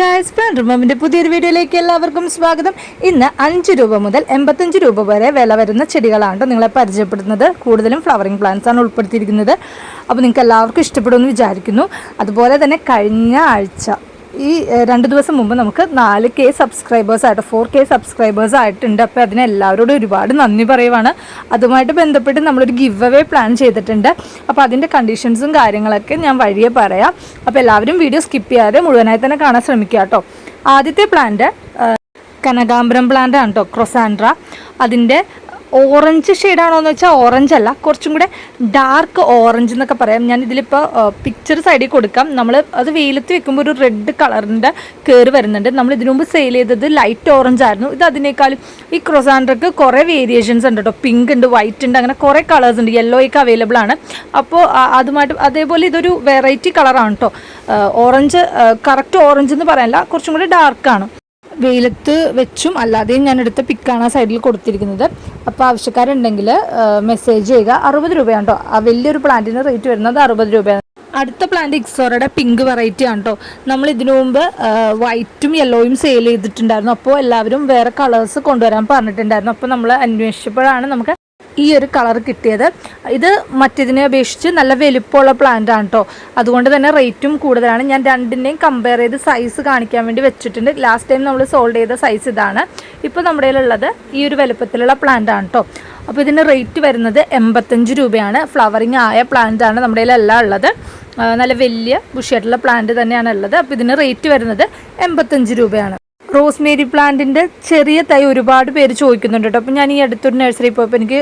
Guys പ്ലാൻഡ്രൂമിന്റെ പുതിയൊരു വീഡിയോയിലേക്ക് എല്ലാവർക്കും സ്വാഗതം. ഇന്ന് അഞ്ച് രൂപ മുതൽ എൺപത്തഞ്ച് രൂപ വരെ വില വരുന്ന ചെടികളാണ് നിങ്ങളെ പരിചയപ്പെടുത്തുന്നത്. കൂടുതലും ഫ്ലവറിംഗ് പ്ലാന്റ്സ് ആണ് ഉൾപ്പെടുത്തിയിരിക്കുന്നത്. അപ്പോൾ നിങ്ങൾക്ക് എല്ലാവർക്കും ഇഷ്ടപ്പെടുമെന്ന് വിചാരിക്കുന്നു. അതുപോലെ തന്നെ കഴിഞ്ഞ ആഴ്ച ഈ രണ്ട് ദിവസം മുമ്പ് നമുക്ക് നാല് കെ സബ്സ്ക്രൈബേഴ്സ് ആയിട്ട് ഫോർ കെ സബ്സ്ക്രൈബേഴ്സ് ആയിട്ടുണ്ട്. അപ്പോൾ അതിന് എല്ലാവരോടും ഒരുപാട് നന്ദി പറയുവാണ്. അതുമായിട്ട് ബന്ധപ്പെട്ട് നമ്മളൊരു ഗിവ് അവേ പ്ലാൻ ചെയ്തിട്ടുണ്ട് അപ്പോൾ അതിന്റെ കണ്ടീഷൻസും കാര്യങ്ങളൊക്കെ ഞാൻ വഴിയെ പറയാം. അപ്പോൾ എല്ലാവരും വീഡിയോ സ്കിപ്പ് ചെയ്യാതെ മുഴുവനായി തന്നെ കാണാൻ ശ്രമിക്കുക കേട്ടോ. ആദ്യത്തെ പ്ലാന്റ് കനകാംബരം പ്ലാന്റ് ആണ് കേട്ടോ ക്രൊസാൻഡ്ര അതിന്റെ ഓറഞ്ച് ഷെയ്ഡാണോ എന്ന് വെച്ചാൽ ഓറഞ്ച് അല്ല. കുറച്ചും കൂടെ ഡാർക്ക് ഓറഞ്ച് എന്നൊക്കെ പറയാം. ഞാൻ ഇതിലിപ്പോൾ പിക്ചർ സൈഡിൽ കൊടുക്കാം. നമ്മൾ അത് വെയിലത്ത് വെക്കുമ്പോൾ ഒരു റെഡ് കളറിന്റെ കയറി വരുന്നുണ്ട്. നമ്മൾ ഇതിനു മുമ്പ് സെയിൽ ചെയ്തത് ലൈറ്റ് ഓറഞ്ച് ആയിരുന്നു. ഇത് അതിനേക്കാളും ഈ ക്രൊസാൻഡ്രക്ക് കുറേ വേരിയേഷൻസ് ഉണ്ട് കേട്ടോ പിങ്ക് ഉണ്ട് വൈറ്റ് ഉണ്ട് അങ്ങനെ കുറേ കളേഴ്സ് ഉണ്ട്. യെല്ലോ ഒക്കെ അവൈലബിൾ ആണ്. അപ്പോൾ അതുമായിട്ട് അതേപോലെ ഇതൊരു വെറൈറ്റി കളറാണ് കേട്ടോ ഓറഞ്ച് കറക്റ്റ് ഓറഞ്ച് എന്ന് പറയാനില്ല. കുറച്ചും കൂടി ഡാർക്കാണ് വെയിലത്ത് വെച്ചും അല്ലാതെയും ഞാൻ എടുത്ത പിക്കാണ് ആ സൈഡിൽ കൊടുത്തിരിക്കുന്നത്. അപ്പോൾ ആവശ്യക്കാരുണ്ടെങ്കിൽ മെസ്സേജ് ചെയ്യുക. അറുപത് രൂപയാണ് കേട്ടോ ആ വലിയൊരു പ്ലാന്റിന് റേറ്റ് വരുന്നത് അറുപത് രൂപയാണ്. അടുത്ത പ്ലാന്റ് ഇക്സോറയുടെ പിങ്ക് വെറൈറ്റി ആണ് കേട്ടോ നമ്മൾ ഇതിനു മുമ്പ് വൈറ്റും യെല്ലോയും സെയിൽ ചെയ്തിട്ടുണ്ടായിരുന്നു. അപ്പോൾ എല്ലാവരും വേറെ കളേഴ്സ് കൊണ്ടുവരാൻ പറഞ്ഞിട്ടുണ്ടായിരുന്നു. അപ്പോൾ നമ്മൾ അന്വേഷിച്ചപ്പോഴാണ് നമുക്ക് ഈ ഒരു കളർ കിട്ടിയത്. ഇത് മറ്റേതിനെ അപേക്ഷിച്ച് നല്ല വലുപ്പമുള്ള പ്ലാന്റ് ആണ് കേട്ടോ അതുകൊണ്ട് തന്നെ റേറ്റും കൂടുതലാണ്. ഞാൻ രണ്ടിന്റെയും കമ്പയർ ചെയ്ത് സൈസ് കാണിക്കാൻ വേണ്ടി വെച്ചിട്ടുണ്ട്. ലാസ്റ്റ് ടൈം നമ്മൾ സോൾഡ് ചെയ്ത സൈസ് ഇതാണ്. ഇപ്പോൾ നമ്മുടെ ഉള്ളത് ഈ ഒരു വലുപ്പത്തിലുള്ള പ്ലാന്റ് ആണ് കേട്ടോ അപ്പോൾ ഇതിന് റേറ്റ് വരുന്നത് എൺപത്തഞ്ച് രൂപയാണ്. ഫ്ലവറിങ് ആയ പ്ലാന്റ് ആണ് നമ്മുടെ കയ്യിലെല്ലാം ഉള്ളത്. നല്ല വലിയ ബുഷിയായിട്ടുള്ള പ്ലാന്റ് തന്നെയാണ് ഉള്ളത്. അപ്പോൾ ഇതിന് റേറ്റ് വരുന്നത് എൺപത്തഞ്ച് രൂപയാണ്. റോസ്മേരി പ്ലാന്റിന്റെ ചെറിയ തൈ ഒരുപാട് പേര് ചോദിക്കുന്നുണ്ട് കേട്ടോ. അപ്പോൾ ഞാൻ ഈ അടുത്തൊരു നഴ്സറി പോയപ്പോൾ എനിക്ക്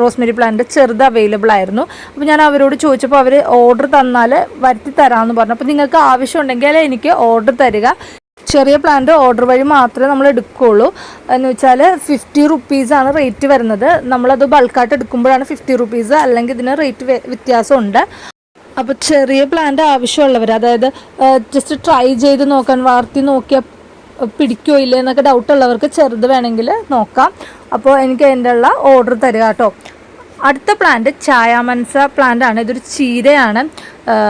റോസ്മേരി പ്ലാന്റ് ചെറുത് അവൈലബിൾ ആയിരുന്നു. അപ്പോൾ ഞാൻ അവരോട് ചോദിച്ചപ്പോൾ അവർ ഓർഡർ തന്നാൽ വരുത്തി തരാമെന്ന് പറഞ്ഞു. അപ്പോൾ നിങ്ങൾക്ക് ആവശ്യമുണ്ടെങ്കിൽ എനിക്ക് ഓർഡർ തരിക. ചെറിയ പ്ലാന്റ് ഓർഡർ വഴി മാത്രമേ നമ്മൾ എടുക്കുകയുള്ളൂ എന്ന് വെച്ചാൽ ഫിഫ്റ്റി റുപ്പീസാണ് റേറ്റ് വരുന്നത്. നമ്മളത് ബൾക്കായിട്ട് എടുക്കുമ്പോഴാണ് ഫിഫ്റ്റി റുപ്പീസ് അല്ലെങ്കിൽ ഇതിന് റേറ്റ് വ്യത്യാസമുണ്ട്. അപ്പോൾ ചെറിയ പ്ലാന്റ് ആവശ്യമുള്ളവർ അതായത് ജസ്റ്റ് ട്രൈ ചെയ്ത് നോക്കാൻ വാർത്തി നോക്കിയാൽ പിടിക്കോ ഇല്ല എന്നൊക്കെ ഡൗട്ട് ഉള്ളവർക്ക് ചെറുത് വേണമെങ്കിൽ നോക്കാം. അപ്പോൾ എനിക്ക് അതിന്റെ ഉള്ള ഓർഡർ തരിക കേട്ടോ. അടുത്ത പ്ലാന്റ് ചായാമൻസ പ്ലാന്റ് ആണ്. ഇതൊരു ചീരയാണ്.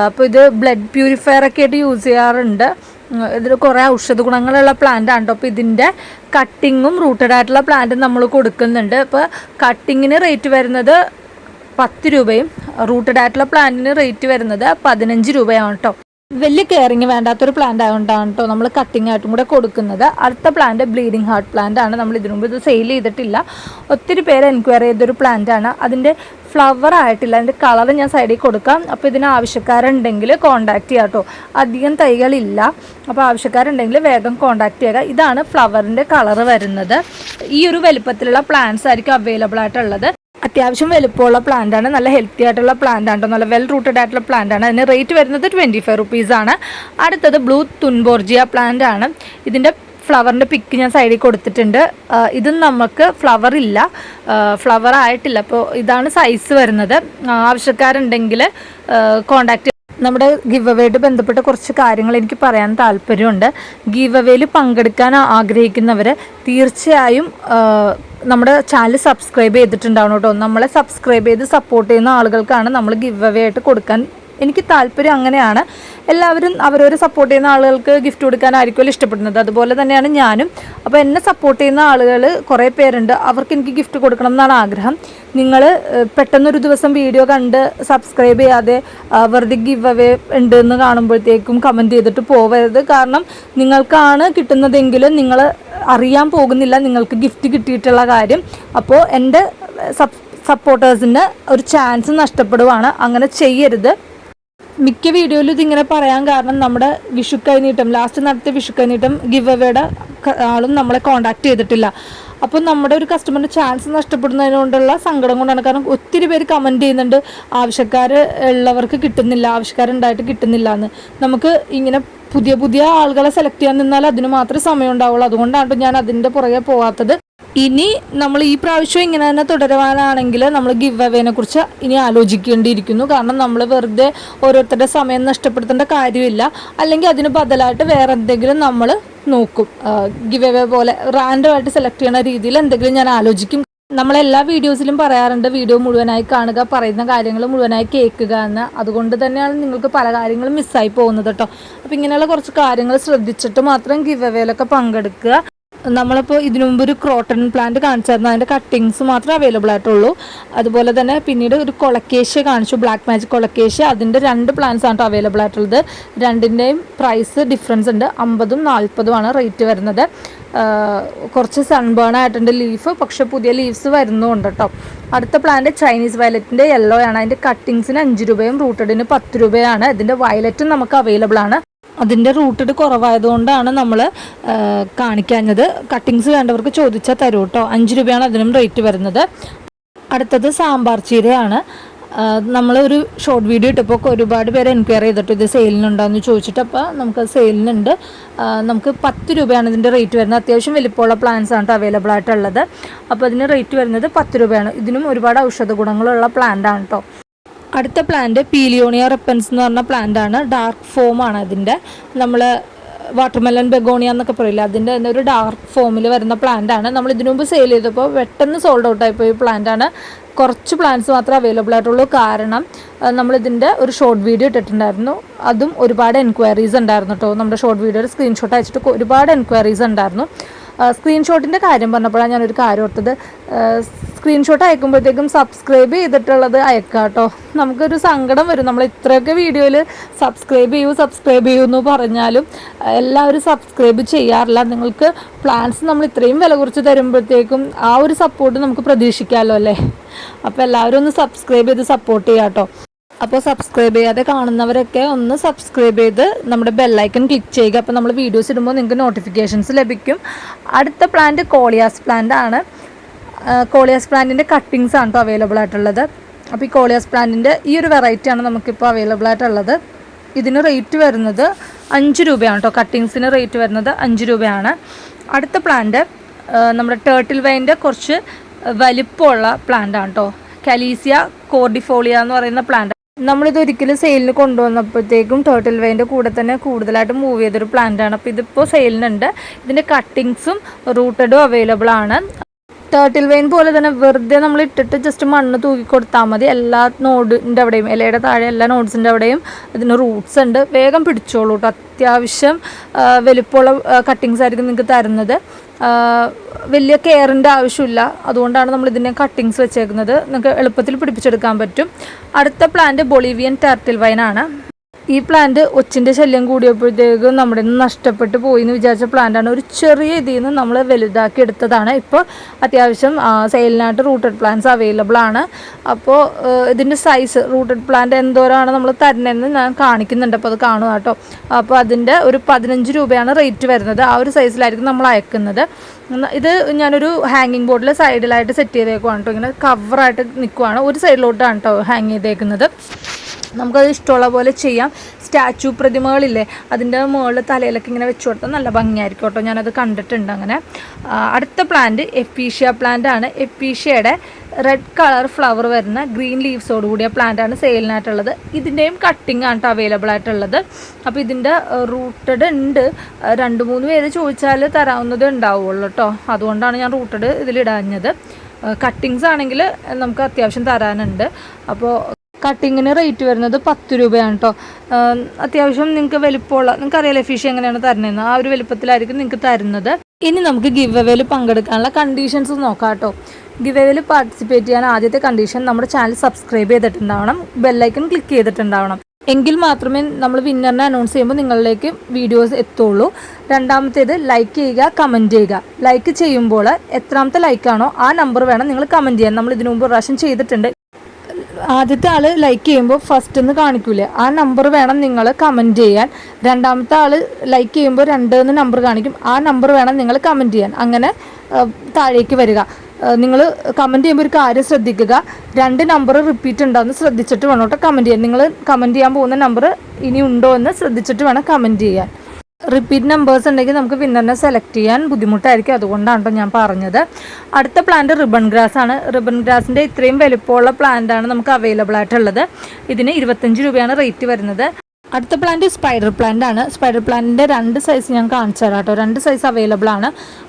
അപ്പോൾ ഇത് ബ്ലഡ് പ്യൂരിഫയർ ഒക്കെ ആയിട്ട് യൂസ് ചെയ്യാറുണ്ട്. ഇതിൽ കുറേ ഔഷധ ഗുണങ്ങളുള്ള പ്ലാന്റ് ആണ് അപ്പോൾ ഇതിന്റെ കട്ടിങ്ങും റൂട്ടഡ് ആയിട്ടുള്ള പ്ലാന്റും നമ്മൾ കൊടുക്കുന്നുണ്ട്. അപ്പോൾ കട്ടിങ്ങിന് റേറ്റ് വരുന്നത് പത്ത് രൂപയും റൂട്ടഡ് ആയിട്ടുള്ള പ്ലാന്റിന് റേറ്റ് വരുന്നത് പതിനഞ്ച് രൂപയാണ് കേട്ടോ വലിയ കെയറിങ് വേണ്ടാത്തൊരു പ്ലാന്റ് ആയതുകൊണ്ടാണ് കേട്ടോ നമ്മൾ കട്ടിങ് ആയിട്ടും കൂടെ കൊടുക്കുന്നത്. അടുത്ത പ്ലാന്റ് ബ്ലീഡിങ് ഹാർട്ട് പ്ലാന്റ് ആണ്. നമ്മൾ ഇതിനു മുമ്പ് ഇത് സെയിൽ ചെയ്തിട്ടില്ല. ഒത്തിരി പേര് എൻക്വയറി ചെയ്തൊരു പ്ലാന്റ് ആണ്. അതിന്റെ ഫ്ലവർ ആയിട്ടില്ല. അതിന്റെ കളർ ഞാൻ സൈഡിൽ കൊടുക്കാം. അപ്പോൾ ഇതിന് ആവശ്യക്കാരുണ്ടെങ്കിൽ കോൺടാക്റ്റ് ചെയ്യാം കേട്ടോ അധികം തൈകളില്ല. അപ്പോൾ ആവശ്യക്കാരുണ്ടെങ്കിൽ വേഗം കോൺടാക്റ്റ് ചെയ്യുക. ഇതാണ് ഫ്ലവറിന്റെ കളർ വരുന്നത്. ഈ ഒരു വലുപ്പത്തിലുള്ള പ്ലാന്റ്സ് ആയിരിക്കും അവൈലബിൾ ആയിട്ടുള്ളത്. അത്യാവശ്യം വലുപ്പമുള്ള പ്ലാന്റ് ആണ്. നല്ല ഹെൽത്തി ആയിട്ടുള്ള പ്ലാന്റ് ആണ്. നല്ല വെൽ റൂട്ടഡ് ആയിട്ടുള്ള പ്ലാന്റ് ആണ്. അതിന് റേറ്റ് വരുന്നത് ട്വന്റി ഫൈവ് റുപ്പീസ് ആണ്. അടുത്തത് ബ്ലൂ തുൻബോർജിയ പ്ലാന്റ് ആണ്. ഇതിന്റെ ഫ്ലവറിന്റെ പിക്ക് ഞാൻ സൈഡിൽ കൊടുത്തിട്ടുണ്ട്. ഇത് നമുക്ക് ഫ്ലവർ ഇല്ല. ഫ്ലവർ ആയിട്ടില്ല. അപ്പോൾ ഇതാണ് സൈസ് വരുന്നത്. ആവശ്യക്കാരുണ്ടെങ്കിൽ കോണ്ടാക്ട് നമ്മുടെ ഗിവ് അവേയിട്ട് ബന്ധപ്പെട്ട കുറച്ച് കാര്യങ്ങൾ എനിക്ക് പറയാൻ താല്പര്യമുണ്ട്. ഗിവ് അവേയിൽ പങ്കെടുക്കാൻ ആഗ്രഹിക്കുന്നവർ തീർച്ചയായും നമ്മുടെ ചാനൽ സബ്സ്ക്രൈബ് ചെയ്തിട്ടുണ്ടാവണം കേട്ടോ. നമ്മളെ സബ്സ്ക്രൈബ് ചെയ്ത് സപ്പോർട്ട് ചെയ്യുന്ന ആളുകൾക്കാണ് നമ്മൾ ഗിവ് അവേ ആയിട്ട് കൊടുക്കാൻ എനിക്ക് താല്പര്യം അങ്ങനെയാണ്. എല്ലാവരും അവരവരെ സപ്പോർട്ട് ചെയ്യുന്ന ആളുകൾക്ക് ഗിഫ്റ്റ് കൊടുക്കാനായിരിക്കുമല്ലോ ഇഷ്ടപ്പെടുന്നത്. അതുപോലെ തന്നെയാണ് ഞാനും. അപ്പോൾ എന്നെ സപ്പോർട്ട് ചെയ്യുന്ന ആളുകൾ കുറേ പേരുണ്ട്. അവർക്ക് എനിക്ക് ഗിഫ്റ്റ് കൊടുക്കണം എന്നാണ് ആഗ്രഹം. നിങ്ങൾ പെട്ടെന്നൊരു ദിവസം വീഡിയോ കണ്ട് സബ്സ്ക്രൈബ് ചെയ്യാതെ വെറുതെ ഗിവ് അവേ ഉണ്ട് എന്ന് കാണുമ്പോഴത്തേക്കും കമന്റ് ചെയ്തിട്ട് പോവരുത്. കാരണം നിങ്ങൾക്കാണ് കിട്ടുന്നതെങ്കിലും നിങ്ങൾ അറിയാൻ പോകുന്നില്ല. നിങ്ങൾക്ക് ഗിഫ്റ്റ് കിട്ടിയിട്ടുള്ള കാര്യം. അപ്പോൾ എന്റെ സപ്പോർട്ടേഴ്സിന് ഒരു ചാൻസ് നഷ്ടപ്പെടുവാണ്. അങ്ങനെ ചെയ്യരുത്. മിക്ക വീഡിയോയിലും ഇതിങ്ങനെ പറയാൻ കാരണം നമ്മുടെ വിഷു കൈനീട്ടം ലാസ്റ്റ് നടത്തിയ വിഷു കൈനീട്ടം ഗിവ് അവയുടെ ആളും നമ്മളെ കോണ്ടാക്ട് ചെയ്തിട്ടില്ല. അപ്പോൾ നമ്മുടെ ഒരു കസ്റ്റമറിന്റെ ചാൻസ് നഷ്ടപ്പെടുന്നതിനോണ്ടുള്ള സങ്കടം കൊണ്ടാണ്. കാരണം ഒത്തിരി പേര് കമന്റ് ചെയ്യുന്നുണ്ട് ആവശ്യക്കാർ ഉള്ളവർക്ക് കിട്ടുന്നില്ല ആവശ്യക്കാരുണ്ടായിട്ട് കിട്ടുന്നില്ല എന്ന് നമുക്ക് ഇങ്ങനെ പുതിയ പുതിയ ആളുകളെ സെലക്ട് ചെയ്യാൻ നിന്നാൽ അതിന് മാത്രമേ സമയം ഉണ്ടാവുള്ളൂ അതുകൊണ്ടാണ് ഞാൻ അതിന്റെ പുറകെ പോകാത്തത്. ഇനി നമ്മൾ ഈ പ്രാവശ്യം ഇങ്ങനെ തന്നെ തുടരുവാനാണെങ്കിൽ നമ്മൾ ഗിവ് അവേനെ കുറിച്ച് ഇനി ആലോചിക്കേണ്ടിയിരിക്കുന്നു. കാരണം നമ്മൾ വെറുതെ ഓരോരുത്തരുടെ സമയം നഷ്ടപ്പെടുത്തേണ്ട കാര്യമില്ല. അല്ലെങ്കിൽ അതിന് ബദലായിട്ട് വേറെ എന്തെങ്കിലും നമ്മൾ നോക്കും. ഗിവ് അവേ പോലെ റാൻഡമായിട്ട് സെലക്ട് ചെയ്യുന്ന രീതിയിൽ എന്തെങ്കിലും ഞാൻ ആലോചിക്കും. നമ്മളെല്ലാ വീഡിയോസിലും പറയാറുണ്ട് വീഡിയോ മുഴുവനായി കാണുക പറയുന്ന കാര്യങ്ങൾ മുഴുവനായി കേൾക്കുക എന്ന്. അതുകൊണ്ട് തന്നെയാണ് നിങ്ങൾക്ക് പല കാര്യങ്ങളും മിസ്സായി പോകുന്നത് കേട്ടോ അപ്പോൾ ഇങ്ങനെയുള്ള കുറച്ച് കാര്യങ്ങൾ ശ്രദ്ധിച്ചിട്ട് മാത്രം ഗിവ് അവേലൊക്കെ പങ്കെടുക്കുക. നമ്മളിപ്പോൾ ഇതിനു മുമ്പ് ഒരു ക്രോട്ടൺ പ്ലാന്റ് കാണിച്ചായിരുന്നു. അതിന്റെ കട്ടിങ്സ് മാത്രമേ അവൈലബിൾ ആയിട്ടുള്ളൂ. അതുപോലെ തന്നെ പിന്നീട് ഒരു കൊളക്കേഷ്യ കാണിച്ചു. Black magic colocasia. അതിന്റെ രണ്ട് പ്ലാന്റ്സ് ആണ് അവൈലബിൾ ആയിട്ടുള്ളത്. രണ്ടിന്റെയും പ്രൈസ് ഡിഫറൻസ് ഉണ്ട്. അമ്പതും നാൽപ്പതുമാണ് റേറ്റ് വരുന്നത്. കുറച്ച് സൺബേൺ ആയിട്ടുണ്ട് ലീഫ് പക്ഷെ പുതിയ ലീവ്സ് വരുന്നുണ്ട് കേട്ടോ അടുത്ത പ്ലാന്റ് ചൈനീസ് വയലറ്റിന്റെ യെല്ലോ ആണ്. അതിന്റെ കട്ടിങ്സിന് അഞ്ച് രൂപയും റൂട്ടഡിന് പത്ത് രൂപയാണ്. ഇതിന്റെ വയലറ്റും നമുക്ക് അവൈലബിൾ ആണ്. അതിന്റെ റൂട്ടഡ് കുറവായതുകൊണ്ടാണ് നമ്മൾ കാണിക്കാഞ്ഞത്. കട്ടിങ്സ് വേണ്ടവർക്ക് ചോദിച്ചാൽ തരൂ കേട്ടോ അഞ്ച് രൂപയാണ് അതിനും റേറ്റ് വരുന്നത്. അടുത്തത് സാമ്പാർ ചീരയാണ്. നമ്മളൊരു ഷോർട്ട് വീഡിയോ ഇട്ടപ്പോൾ ഒരുപാട് പേര് എൻക്വയറി ചെയ്തിട്ട് ഇത് സെയിലിനുണ്ടോയെന്ന് ചോദിച്ചിട്ട് അപ്പോൾ നമുക്ക് സെയിലിനുണ്ട്. നമുക്ക് പത്ത് രൂപയാണ് ഇതിന്റെ റേറ്റ് വരുന്നത്. അത്യാവശ്യം വലിപ്പമുള്ള പ്ലാന്റ്സ് ആണ് അവൈലബിൾ ആയിട്ടുള്ളത്. അപ്പോൾ ഇതിന് റേറ്റ് വരുന്നത് പത്ത് രൂപയാണ്. ഇതിനും ഒരുപാട് ഔഷധ ഗുണങ്ങളുള്ള പ്ലാന്റ് ആണ് കേട്ടോ അടുത്ത പ്ലാന്റ് പീലിയോണിയ റെപ്പൻസ് എന്ന് പറഞ്ഞ പ്ലാന്റ് ആണ്. ഡാർക്ക് ഫോം ആണ് അതിന്റെ. നമ്മൾ വാട്ടർമെലൺ ബെഗോണിയ എന്നൊക്കെ പറയില്ല അതിന്റെ തന്നെ ഒരു ഡാർക്ക് ഫോമിൽ വരുന്ന പ്ലാന്റ് ആണ്. നമ്മൾ ഇതിനു മുമ്പ് സെയിൽ ചെയ്തപ്പോൾ പെട്ടെന്ന് സോൾഡ് ഔട്ട് ആയിപ്പോയി പ്ലാന്റ് ആണ്. കുറച്ച് പ്ലാന്റ്സ് മാത്രമേ അവൈലബിൾ ആയിട്ടുള്ളൂ. കാരണം നമ്മളിതിന്റെ ഒരു ഷോർട്ട് വീഡിയോ ഇട്ടിട്ടുണ്ടായിരുന്നു. അതും ഒരുപാട് എൻക്വയറീസ് ഉണ്ടായിരുന്നു കേട്ടോ നമ്മുടെ ഷോർട്ട് വീഡിയോയുടെ സ്ക്രീൻഷോട്ട് അയച്ചിട്ട് ഒരുപാട് എൻക്വയറീസ് ഉണ്ടായിരുന്നു. സ്ക്രീൻഷോട്ടിന്റെ കാര്യം പറഞ്ഞപ്പോഴാണ് ഞാനൊരു കാര്യം ഓർത്തത്. സ്ക്രീൻഷോട്ട് അയക്കുമ്പോഴത്തേക്കും സബ്സ്ക്രൈബ് ചെയ്തിട്ടുള്ളത് അയക്കാം കേട്ടോ നമുക്കൊരു സങ്കടം വരും. നമ്മൾ ഇത്രയൊക്കെ വീഡിയോയിൽ സബ്സ്ക്രൈബ് ചെയ്യൂ സബ്സ്ക്രൈബ് ചെയ്യൂ എന്ന് പറഞ്ഞാലും എല്ലാവരും സബ്സ്ക്രൈബ് ചെയ്യാറില്ല. നിങ്ങൾക്ക് പ്ലാൻസ് നമ്മൾ ഇത്രയും വില കുറച്ച് തരുമ്പോഴത്തേക്കും ആ ഒരു സപ്പോർട്ട് നമുക്ക് പ്രതീക്ഷിക്കാമല്ലോ അല്ലേ? അപ്പോൾ എല്ലാവരും ഒന്ന് സബ്സ്ക്രൈബ് ചെയ്ത് സപ്പോർട്ട് ചെയ്യാം കേട്ടോ അപ്പോൾ സബ്സ്ക്രൈബ് ചെയ്യാതെ കാണുന്നവരൊക്കെ ഒന്ന് സബ്സ്ക്രൈബ് ചെയ്ത് നമ്മുടെ ബെല്ലൈക്കൺ ക്ലിക്ക് ചെയ്യുക. അപ്പോൾ നമ്മൾ വീഡിയോസ് ഇടുമ്പോൾ നിങ്ങൾക്ക് നോട്ടിഫിക്കേഷൻസ് ലഭിക്കും. അടുത്ത പ്ലാന്റ് കോളിയാസ് പ്ലാന്റ് ആണ്. കോളിയാസ് പ്ലാന്റിന്റെ കട്ടിങ്സ് ആണ് കേട്ടോ അവൈലബിൾ ആയിട്ടുള്ളത്. അപ്പോൾ ഈ കോളിയാസ് പ്ലാന്റിന്റെ ഈ ഒരു വെറൈറ്റി വെറൈറ്റിയാണ് നമുക്കിപ്പോൾ അവൈലബിൾ ആയിട്ടുള്ളത്. ഇതിന് റേറ്റ് വരുന്നത് അഞ്ച് രൂപയാണ് കേട്ടോ കട്ടിങ്സിന് റേറ്റ് വരുന്നത് അഞ്ച് രൂപയാണ്. അടുത്ത പ്ലാന്റ് നമ്മുടെ ടേർട്ടിൽ വൈന്റെ കുറച്ച് വലിപ്പമുള്ള പ്ലാന്റ് ആണ് കേട്ടോ കലീസിയ കോർഡിഫോളിയ എന്ന് പറയുന്ന പ്ലാന്റ് നമ്മളിത് ഒരിക്കലും സെയിലിന് കൊണ്ടുവന്നപ്പോഴത്തേക്കും ടോട്ടൽ വൈന്റെ കൂടെ തന്നെ കൂടുതലായിട്ട് മൂവ് ചെയ്തൊരു പ്ലാന്റ് ആണ്. അപ്പോൾ ഇതിപ്പോൾ സെയിലിനുണ്ട് ഇതിന്റെ കട്ടിങ്സും റൂട്ടഡും അവൈലബിൾ ആണ്. ടേർട്ടിൽ വെയിൻ പോലെ തന്നെ വെറുതെ നമ്മൾ ഇട്ടിട്ട് ജസ്റ്റ് മണ്ണ് തൂക്കി കൊടുത്താൽ മതി. എല്ലാ നോഡിന്റെ അവിടെയും ഇലയുടെ താഴെ എല്ലാ നോഡ്സിന്റെ അവിടെയും ഇതിന് റൂട്ട്സ് ഉണ്ട്. വേഗം പിടിച്ചോളൂ കേട്ടോ അത്യാവശ്യം വലിപ്പമുള്ള കട്ടിങ്സ് ആയിരിക്കും നിങ്ങൾക്ക് തരുന്നത്. വലിയ കെയറിന്റെ ആവശ്യമില്ല. അതുകൊണ്ടാണ് നമ്മൾ ഇതിന്റെ കട്ടിങ്സ് വെച്ചേക്കുന്നത്. നിങ്ങൾക്ക് എളുപ്പത്തിൽ പിടിപ്പിച്ചെടുക്കാൻ പറ്റും. അടുത്ത പ്ലാന്റ് ബൊളീവിയൻ ടർട്ടിൽ വൈനാണ് ഈ പ്ലാന്റ് ഒച്ചിന്റെ ശല്യം കൂടിയപ്പോഴത്തേക്കും നമ്മുടെ നിന്ന് നഷ്ടപ്പെട്ടു പോയി എന്ന് വിചാരിച്ച പ്ലാന്റാണ് ഒരു ചെറിയ ഇതിൽ നിന്ന് നമ്മൾ വലുതാക്കി എടുത്തതാണ്. ഇപ്പോൾ അത്യാവശ്യം സെയിലിനായിട്ട് റൂട്ടഡ് പ്ലാന്റ്സ് അവൈലബിൾ ആണ്. അപ്പോൾ ഇതിന്റെ സൈസ് റൂട്ടഡ് പ്ലാന്റ് എന്തോരമാണ് നമ്മൾ തരുന്നതെന്ന് ഞാൻ കാണിക്കുന്നുണ്ട്. അപ്പോൾ അത് കാണുക കേട്ടോ അപ്പോൾ അതിന്റെ ഒരു പതിനഞ്ച് രൂപയാണ് റേറ്റ് വരുന്നത്. ആ ഒരു സൈസിലായിരിക്കും നമ്മൾ അയക്കുന്നത്. ഇത് ഞാനൊരു ഹാങ്ങിങ് ബോർഡിൽ സൈഡിലായിട്ട് സെറ്റ് ചെയ്തേക്കുവാണ് കേട്ടോ ഇങ്ങനെ കവറായിട്ട് നിൽക്കുവാണ് ഒരു സൈഡിലോട്ടാണ് കേട്ടോ ഹാങ് ചെയ്തേക്കുന്നത്. നമുക്കത് ഇഷ്ടമുള്ള പോലെ ചെയ്യാം. സ്റ്റാച്ചു പ്രതിമകളില്ലേ അതിന്റെ മുകളിൽ തലയിലൊക്കെ ഇങ്ങനെ വെച്ച് കൊടുത്താൽ നല്ല ഭംഗിയായിരിക്കും കേട്ടോ. ഞാനത് കണ്ടിട്ടുണ്ട് അങ്ങനെ. അടുത്ത പ്ലാന്റ് എപ്പീഷ്യ പ്ലാന്റ് ആണ്. എപ്പീഷ്യയുടെ റെഡ് കളർ ഫ്ലവർ വരുന്ന ഗ്രീൻ ലീവ്സോട് കൂടിയ ആണ് സെയിലിനായിട്ടുള്ളത്. ഇതിന്റെയും കട്ടിംഗ് ആണ് അവൈലബിൾ ആയിട്ടുള്ളത്. അപ്പോൾ ഇതിന്റെ റൂട്ടഡ് ഉണ്ട്. രണ്ട് മൂന്ന് പേര് ചോദിച്ചാൽ തരാവുന്നത് ഉണ്ടാവുള്ളൂ കേട്ടോ അതുകൊണ്ടാണ് ഞാൻ റൂട്ടഡ് ഇതിലിടാഞ്ഞത്. കട്ടിങ്സ് ആണെങ്കിൽ നമുക്ക് അത്യാവശ്യം തരാനുണ്ട്. അപ്പോൾ കട്ടിങ്ങിന് റേറ്റ് വരുന്നത് പത്ത് രൂപയാണ് കേട്ടോ അത്യാവശ്യം നിങ്ങൾക്ക് വലിപ്പമുള്ള നിങ്ങൾക്ക് അറിയാലോ ഫിഷ് എങ്ങനെയാണ് തരുന്നതെന്ന്. ആ ഒരു വലിപ്പത്തിലായിരിക്കും നിങ്ങൾക്ക് തരുന്നത്. ഇനി നമുക്ക് ഗിവ് അവേയിൽ പങ്കെടുക്കാനുള്ള കണ്ടീഷൻസ് നോക്കാം കേട്ടോ ഗിവ് അവേയിൽ പാർട്ടിസിപ്പേറ്റ് ചെയ്യാൻ ആദ്യത്തെ കണ്ടീഷൻ നമ്മുടെ ചാനൽ സബ്സ്ക്രൈബ് ചെയ്തിട്ടുണ്ടാവണം. ബെല്ലൈക്കൺ ക്ലിക്ക് ചെയ്തിട്ടുണ്ടാവണം. എങ്കിൽ മാത്രമേ നമ്മൾ വിന്നറിനെ അനൗൺസ് ചെയ്യുമ്പോൾ നിങ്ങളിലേക്ക് വീഡിയോസ് എത്തുള്ളൂ. രണ്ടാമത്തേത് ലൈക്ക് ചെയ്യുക കമന്റ് ചെയ്യുക. ലൈക്ക് ചെയ്യുമ്പോൾ എത്രാമത്തെ ലൈക്കാണോ ആ നമ്പർ വേണം നിങ്ങൾ കമന്റ് ചെയ്യാൻ. നമ്മൾ ഇതിനു മുമ്പ് പ്രാവശ്യം ചെയ്തിട്ടുണ്ട്. ആദ്യത്തെ ആൾ ലൈക്ക് ചെയ്യുമ്പോൾ ഫസ്റ്റ് എന്ന് കാണിക്കൂലേ. ആ നമ്പർ വേണം നിങ്ങൾ കമന്റ് ചെയ്യാൻ. രണ്ടാമത്തെ ആൾ ലൈക്ക് ചെയ്യുമ്പോൾ രണ്ട് എന്ന് നമ്പർ കാണിക്കും. ആ നമ്പർ വേണം നിങ്ങൾ കമന്റ് ചെയ്യാൻ. അങ്ങനെ താഴേക്ക് വരിക. നിങ്ങൾ കമന്റ് ചെയ്യുമ്പോൾ ഒരു കാര്യം ശ്രദ്ധിക്കുക. രണ്ട് നമ്പർ റിപ്പീറ്റ് ഉണ്ടോയെന്ന് ശ്രദ്ധിച്ചിട്ട് വേണം കേട്ടോ കമന്റ് ചെയ്യാൻ. നിങ്ങൾ കമന്റ് ചെയ്യാൻ പോകുന്ന നമ്പർ ഇനി ഉണ്ടോ എന്ന് ശ്രദ്ധിച്ചിട്ട് വേണം കമന്റ് ചെയ്യാൻ. റിപ്പീറ്റ് നമ്പേഴ്സ് ഉണ്ടെങ്കിൽ നമുക്ക് വിന്നറിനെ സെലക്ട് ചെയ്യാൻ ബുദ്ധിമുട്ടായിരിക്കും. അതുകൊണ്ടാണ് ഞാൻ പറഞ്ഞത്. അടുത്ത പ്ലാന്റ് റിബൺ ഗ്രാസ് ആണ്. റിബൺ ഗ്രാസിന്റെ ഇത്രയും വലുപ്പമുള്ള പ്ലാന്റ് ആണ് നമുക്ക് അവൈലബിൾ ആയിട്ടുള്ളത്. ഇതിന് ഇരുപത്തഞ്ച് രൂപയാണ് റേറ്റ് വരുന്നത്. അടുത്ത പ്ലാന്റ് സ്പൈഡർ പ്ലാന്റ് ആണ്. സ്പൈഡർ പ്ലാന്റിന്റെ രണ്ട് സൈസ് ഞാൻ കാണിച്ചു തരാം കേട്ടോ രണ്ട് സൈസ് അവൈലബിൾ ആണ്.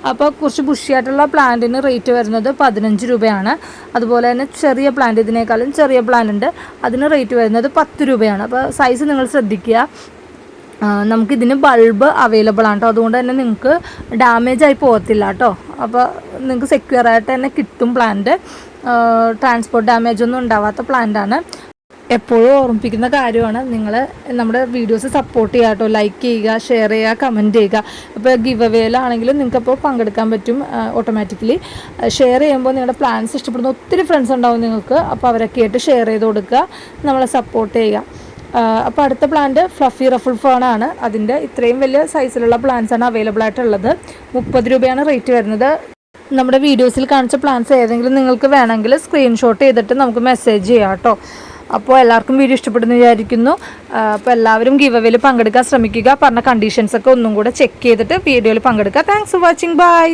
അപ്പോൾ കുറച്ച് ബുഷിയായിട്ടുള്ള പ്ലാന്റിന് റേറ്റ് വരുന്നത് പതിനഞ്ച് രൂപയാണ്. അതുപോലെ തന്നെ ചെറിയ പ്ലാന്റ് ഇതിനേക്കാളും ചെറിയ പ്ലാന്റ് ഉണ്ട്. അതിന് റേറ്റ് വരുന്നത് പത്ത് രൂപയാണ്. അപ്പോൾ സൈസ് നിങ്ങൾ ശ്രദ്ധിക്കുക. നമുക്കിതിന് ബൾബ് അവൈലബിൾ ആണ് കേട്ടോ അതുകൊണ്ട് തന്നെ നിങ്ങൾക്ക് ഡാമേജ് ആയി പോകത്തില്ല കേട്ടോ അപ്പോൾ നിങ്ങൾക്ക് സെക്യൂർ ആയിട്ട് തന്നെ കിട്ടും പ്ലാന്റ് ട്രാൻസ്പോർട്ട് ഡാമേജ് ഒന്നും ഉണ്ടാവാത്ത പ്ലാന്റാണ് എപ്പോഴും ഓർമ്മിപ്പിക്കുന്ന കാര്യമാണ് നിങ്ങൾ നമ്മുടെ വീഡിയോസ് സപ്പോർട്ട് ചെയ്യുക കേട്ടോ ലൈക്ക് ചെയ്യുക ഷെയർ ചെയ്യുക കമന്റ് ചെയ്യുക. ഇപ്പോൾ ഗിവ് നിങ്ങൾക്ക് അപ്പോൾ പങ്കെടുക്കാൻ പറ്റും ഓട്ടോമാറ്റിക്കലി ഷെയർ ചെയ്യുമ്പോൾ നിങ്ങളുടെ പ്ലാൻസ് ഇഷ്ടപ്പെടുന്ന ഒത്തിരി ഫ്രണ്ട്സ് ഉണ്ടാവും നിങ്ങൾക്ക്. അപ്പോൾ അവരൊക്കെ ആയിട്ട് ഷെയർ ചെയ്ത് കൊടുക്കുക നമ്മളെ സപ്പോർട്ട് ചെയ്യുക. അപ്പോൾ അടുത്ത പ്ലാന്റ് ഫ്ലഫി റഫിൾ ഫേൺ ആണ്. അതിന്റെ ഇത്രയും വലിയ സൈസിലുള്ള പ്ലാന്റ്സ് ആണ് അവൈലബിൾ ആയിട്ടുള്ളത്. മുപ്പത് രൂപയാണ് റേറ്റ് വരുന്നത്. നമ്മുടെ വീഡിയോസിൽ കാണിച്ച പ്ലാൻസ് ഏതെങ്കിലും നിങ്ങൾക്ക് വേണമെങ്കിൽ സ്ക്രീൻഷോട്ട് ചെയ്തിട്ട് നമുക്ക് മെസ്സേജ് ചെയ്യാം കേട്ടോ. അപ്പോൾ എല്ലാവർക്കും വീഡിയോ ഇഷ്ടപ്പെടുന്നു വിചാരിക്കുന്നു. അപ്പോൾ എല്ലാവരും ഗീവ് അവേയിൽ പങ്കെടുക്കാൻ ശ്രമിക്കുക. പറഞ്ഞ കണ്ടീഷൻസൊക്കെ ഒന്നും കൂടെ ചെക്ക് ചെയ്തിട്ട് വീഡിയോയിൽ പങ്കെടുക്കുക. Thanks for watching bye